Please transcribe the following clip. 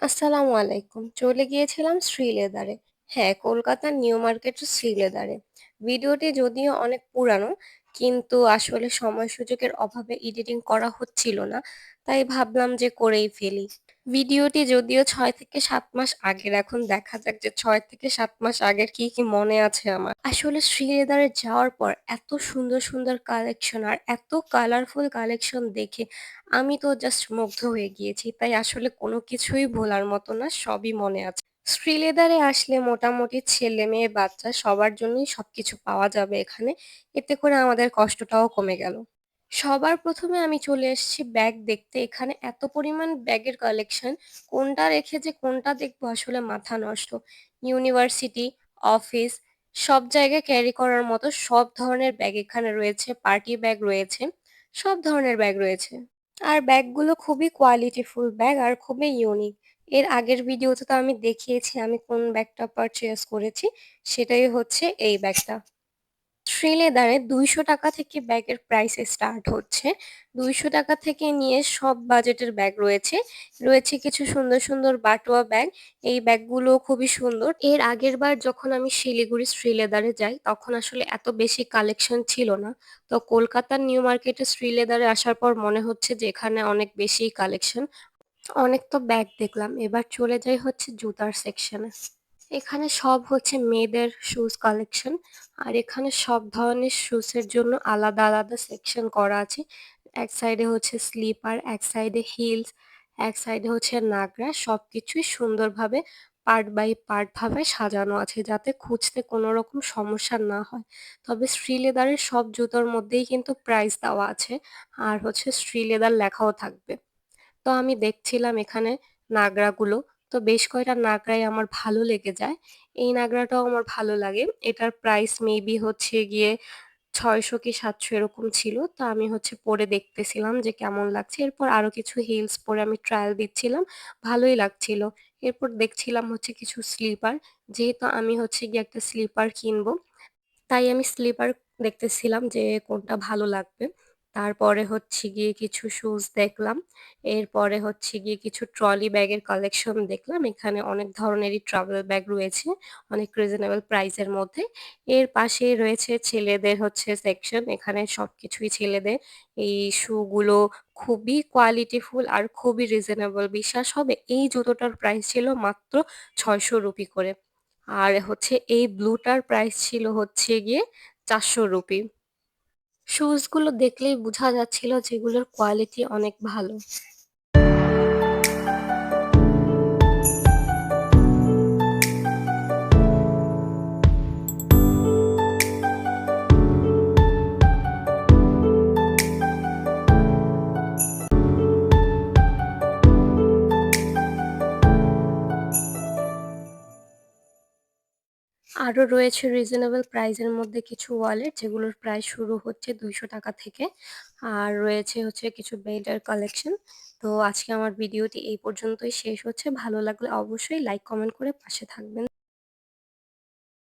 আসসালামু আলাইকুম। চলে গিয়েছিলাম শ্রীলেদারে। হ্যাঁ, কলকাতার নিউ মার্কেটের শ্রীলেদারে। ভিডিওটি যদিও অনেক পুরানো, কিন্তু আসলে সময় সুযোগের অভাবে এডিটিং করা হচ্ছিল না। তাই ভাবলাম যে করেই ফেলি। ভিডিওটি যদিও ছয় থেকে সাত মাস আগের। এখন দেখা যাক যে ছয় থেকে সাত মাস আগের কি, কি মনে আছে আমার। আসলে শ্রীলেদারে যাওয়ার পর এত সুন্দর, সুন্দর কালেকশন আর এত কালারফুল কালেকশন দেখে আমি তো জাস্ট মুগ্ধ হয়ে গিয়েছি। তাই আসলে কোনো কিছুই ভোলার মতো না, সবই মনে আছে। শ্রীলেদারে আসলে মোটামুটি ছেলে, মেয়ে, বাচ্চা সবার জন্যই সবকিছু পাওয়া যাবে এখানে। এতে করে আমাদের কষ্টটাও কমে গেল। সবার প্রথমে আমি চলে এসেছি ব্যাগ দেখতে। এখানে এত পরিমাণ ব্যাগের কালেকশন, কোনটা রেখে যে কোনটা দেখব আসলে মাথা নষ্ট। ইউনিভার্সিটি, অফিস সব জায়গায় ক্যারি করার মতো সব ধরনের ব্যাগ এখানে রয়েছে। পার্টি ব্যাগ রয়েছে, সব ধরনের ব্যাগ রয়েছে। আর ব্যাগগুলো খুবই কোয়ালিটিফুল ব্যাগ আর খুবই ইউনিক। এর আগের ভিডিওতে তো আমি দেখিয়েছি আমি কোন ব্যাগটা পারচেস করেছি, সেটাই হচ্ছে এই ব্যাগটা। শ্রীলেদারে ৳২০০ থেকে ব্যাগের প্রাইস স্টার্ট হচ্ছে। ৳২০০ থেকে নিয়ে সব বাজেটের ব্যাগ রয়েছে। রয়েছে কিছু সুন্দর, সুন্দর বাটোয়া ব্যাগ। এই ব্যাগগুলো খুবই সুন্দর। এর আগেরবার যখন আমি শিলিগুড়ি শ্রীলেদারে যাই, তখন আসলে এত বেশি কালেকশন ছিল না। তো কলকাতার নিউ মার্কেটে শ্রীলেদারে আসার পর মনে হচ্ছে যে এখানে অনেক বেশিই কালেকশন। অনেক তো ব্যাগ দেখলাম। এবার চলে যাই হচ্ছে জুতার সেকশনে। এখানে সব হচ্ছে মেয়েদের শুজ কালেকশন। আর এখানে সব ধরনের শুজের জন্য আলাদা, আলাদা সেকশন করা আছে। এক সাইডে হচ্ছে স্লিপার, এক সাইডে হিলস, এক সাইডে হচ্ছে নাগরা। সবকিছুই সুন্দরভাবে পার্ট বাই পার্ট ভাবে সাজানো আছে যাতে খুঁজতে কোনো রকম সমস্যা না হয়। তবে শ্রীলেদারের সব জুতোর মধ্যেই কিন্তু প্রাইস দেওয়া আছে। আর হচ্ছে শ্রীলেদার লেখাও থাকবে। তো আমি দেখছিলাম এখানে নাগরাগুলো। তো বেশ কয়টা নাগরাই আমার ভালো লেগে যায়। এই নাগরাটাও আমার ভালো লাগে। এটার প্রাইস মেবি হচ্ছে গিয়ে ৬০০ কি ৭০০ এরকম ছিল। তো আমি হচ্ছে পরে দেখতেছিলাম যে কেমন লাগছে। এরপর আরও কিছু হিলস পরে আমি ট্রায়াল দিচ্ছিলাম। ভালোই লাগছিল। এরপর দেখছিলাম হচ্ছে কিছু স্লিপার। যেহেতু আমি হচ্ছে গিয়ে একটা স্লিপার কিনবো। তাই আমি স্লিপার দেখতেছিলাম যে কোনটা ভালো লাগবে। তারপরে হচ্ছে গিয়ে কিছু শুজ দেখলাম। এরপরে হচ্ছে গিয়ে কিছু ট্রলি ব্যাগের কালেকশন দেখলাম। এখানে অনেক ধরনেরই ট্রাভেল ব্যাগ রয়েছে, অনেক রিজনেবল প্রাইস এর মধ্যে। এর পাশেই রয়েছে ছেলেদের হচ্ছে সেকশন। এখানে সব কিছুই ছেলেদের। এই শু গুলো খুবই কোয়ালিটিফুল আর খুবই রিজনেবল। বিশ্বাস হবে এই জুতোটার প্রাইস ছিল মাত্র ৳৬০০ করে। আর হচ্ছে এই ব্লুটার প্রাইস ছিল হচ্ছে গিয়ে ৳৪০০ শুজ গুলো দেখলেই বোঝা যাচ্ছিল যেগুলোর কোয়ালিটি অনেক ভালো। আরও রয়েছে রিজনেবল প্রাইসের মধ্যে কিছু ওয়ালেট যেগুলোর প্রাইস শুরু হচ্ছে ৳২০০ থেকে। আর রয়েছে হচ্ছে কিছু বেল্টের কালেকশন। তো আজকে আমার ভিডিওটি এই পর্যন্তই শেষ হচ্ছে। ভালো লাগলে অবশ্যই লাইক, কমেন্ট করে পাশে থাকবেন।